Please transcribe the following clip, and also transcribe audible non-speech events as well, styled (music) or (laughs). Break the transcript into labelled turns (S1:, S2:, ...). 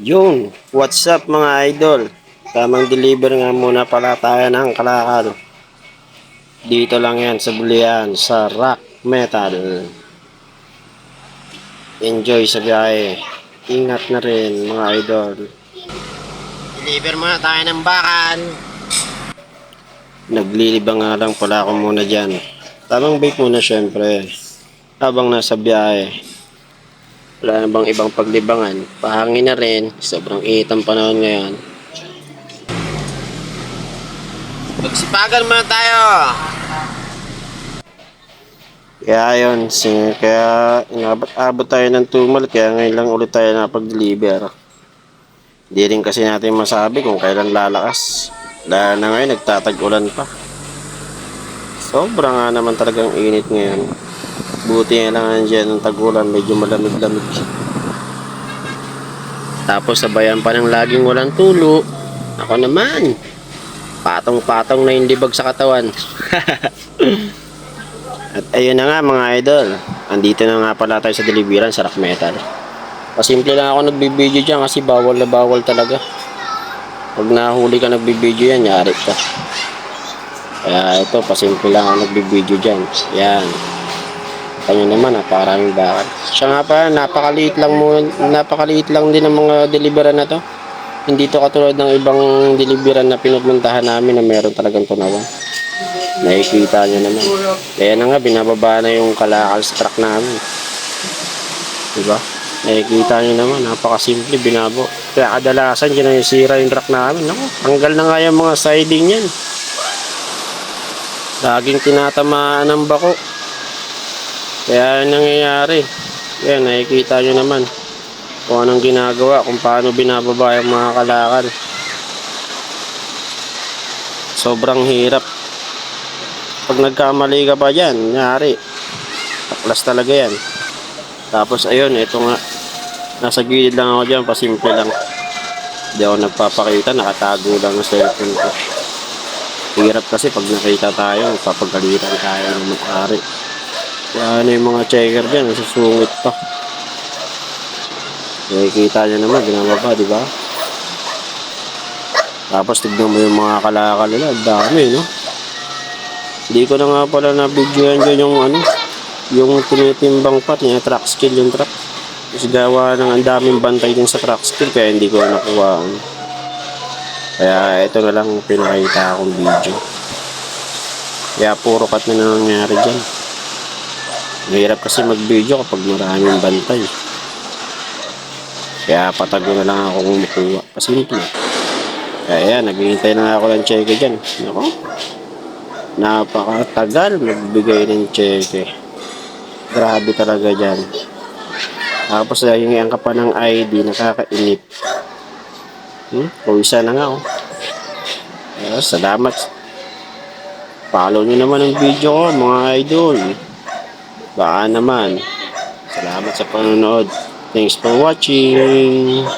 S1: Yun, what's up mga idol? Tamang deliver nga muna pala tayo ng kalakal. Dito lang yan sa Bulian, sa Rock Metal. Enjoy sa biyahe. Ingat na rin mga idol. Deliver muna tayo ng bakal. Naglilibang nga lang pala ako muna dyan. Tamang bake muna syempre. Habang nasa biyahe. Wala na bang ibang paglibangan? Pahangin na rin. Sobrang init ang panahon ngayon. Magsipagan muna tayo! Kaya yun, sin- kaya inabot-abot tayo ng tumal, kaya ngayon lang ulit tayo napag-deliver. Hindi rin kasi natin masabi kung kailan lalakas. Dahil na ngayon, nagtatag-ulan pa. Sobra nga naman talagang init ngayon. Buti nga lang nandiyan ng tagulan, medyo malamig-lamig. Tapos sabayan pa ng laging walang tulo. Ako naman, patong-patong na yung libag sa katawan. (laughs) At ayun na nga mga idol, andito na nga pala tayo sa deliveran sa Rock Metal. Pasimple lang ako nagbibideo dyan kasi bawal na bawal talaga. Pag nahuli ka nagbibideo yan, yari ka. Kaya ito, pasimple lang ako nagbibideo dyan. Yan. Kanya naman, napakaraming bakal. Siya nga pa, napakaliit lang mo, napakaliit lang din ang mga deliveran na to. Hindi to katulad ng ibang deliveran na pinagmuntahan namin na meron talagang tunawan. Nakikita nyo naman. Kaya na nga, binababa na yung kalakal truck namin. Diba? Nakikita nyo naman, napakasimple, binabo. Kaya kadalasan, na yung sira yung truck namin. Naku, tanggal na nga yung mga siding yan. Laging tinatamaan ng bako. Kaya ang nangyayari. Yan, nakikita nyo naman kung anong ginagawa, kung paano binababa yung mga kalakal. Sobrang hirap. Pag nagkamali ka pa dyan, nangyari. Taklas talaga yan. Tapos ayun, ito nga. Nasa gilid lang ako dyan, pasimple lang. Hindi ako nagpapakita, nakatago lang ang cellphone ko. Hirap kasi pag nakita tayo, papagalitan tayo ng may-ari. Kaya ano yung mga checker dyan, nasusungit pa. Nakikita niya naman, binababa, di ba? Tapos tignan mo yung mga kalakal nila, dami, no? Hindi ko na nga pala na-videoan dyan yung ano, yung tinitimbang pa, yung track skill yung truck. Kasi gawa ng ang daming bantay din sa track skill, kaya hindi ko nakuha. Ano. Kaya ito na lang pinakita akong video. Kaya puro cut na nangyari dyan. Mahirap kasi mag-video kapag maraming bantay. Kaya patago na lang ako kumukuha. Pasimple. Kaya yan, naghihintay na ako ng cheque dyan. Ako, napakatagal magbigay ng cheque. Grabe talaga dyan. Tapos hingihan ka pa ng ID, nakakainip. Hmm? Pawisa na nga oh. Kaya, salamat. Follow nyo naman ang video ko mga idol. Baka naman. Salamat sa panonood. Thanks for watching.